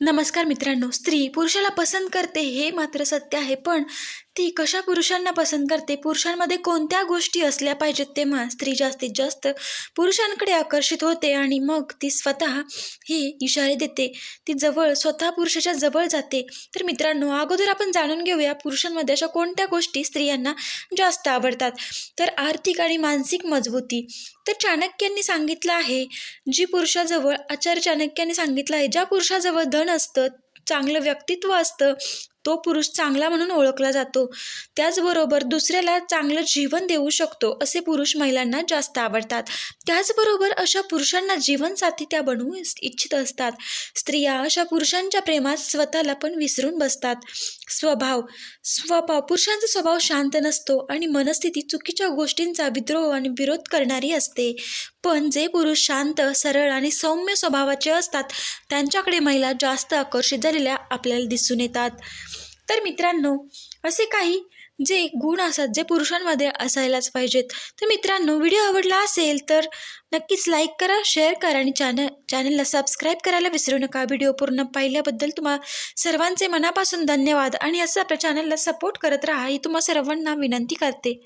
नमस्कार मित्रांनो स्त्री पुरुषाला पसंत करते हे मात्र सत्य आहे पण ती कशा पुरुषांना पसंत करते? पुरुषांमध्ये कोणत्या गोष्टी असल्या पाहिजेत तेव्हा स्त्री जास्तीत जास्त पुरुषांकडे आकर्षित होते आणि मग ती स्वतः हे इशारे देते. ती जवळ स्वतः पुरुषाच्या जवळ जाते. तर मित्रांनो अगोदर आपण जाणून घेऊया पुरुषांमध्ये अशा कोणत्या गोष्टी स्त्रियांना जास्त आवडतात. तर आर्थिक आणि मानसिक मजबूती. तर चाणक्यांनी सांगितलं आहे जी पुरुषाजवळ आचार्य चाणक्यांनी सांगितलं आहे ज्या पुरुषाजवळ धन असतं चांगलं व्यक्तित्व असतं तो पुरुष चांगला म्हणून ओळखला जातो. त्याचबरोबर दुसऱ्याला चांगलं जीवन देऊ शकतो असे पुरुष महिलांना जास्त आवडतात. त्याचबरोबर अशा पुरुषांना जीवनसाथी त्या बनवू इच्छित असतात. स्त्रिया अशा पुरुषांच्या प्रेमात स्वतःला पण विसरून बसतात. स्वभाव स्वभाव पुरुषांचा स्वभाव शांत नसतो आणि मनस्थिती चुकीच्या गोष्टींचा विद्रोह आणि विरोध करणारी असते. पण जे पुरुष शांत सरळ आणि सौम्य स्वभावाचे असतात त्यांच्याकडे महिला जास्त आकर्षित झालेल्या आपल्याला दिसून येतात. तर मित्रांनो असे काही जे गुण असतात जे पुरुषांमध्ये असायलाच पाहिजेत. तर मित्रांनो व्हिडिओ आवडला असेल तर नक्कीच लाईक करा शेअर करा आणि चॅनल चॅनलला सबस्क्राईब करायला विसरू नका. व्हिडिओ पूर्ण पाहिल्याबद्दल तुम्हा सर्वांचे मनापासून धन्यवाद आणि असं आपल्या चॅनलला सपोर्ट करत राहा. ही तुम्हा सर्वांना विनंती करते.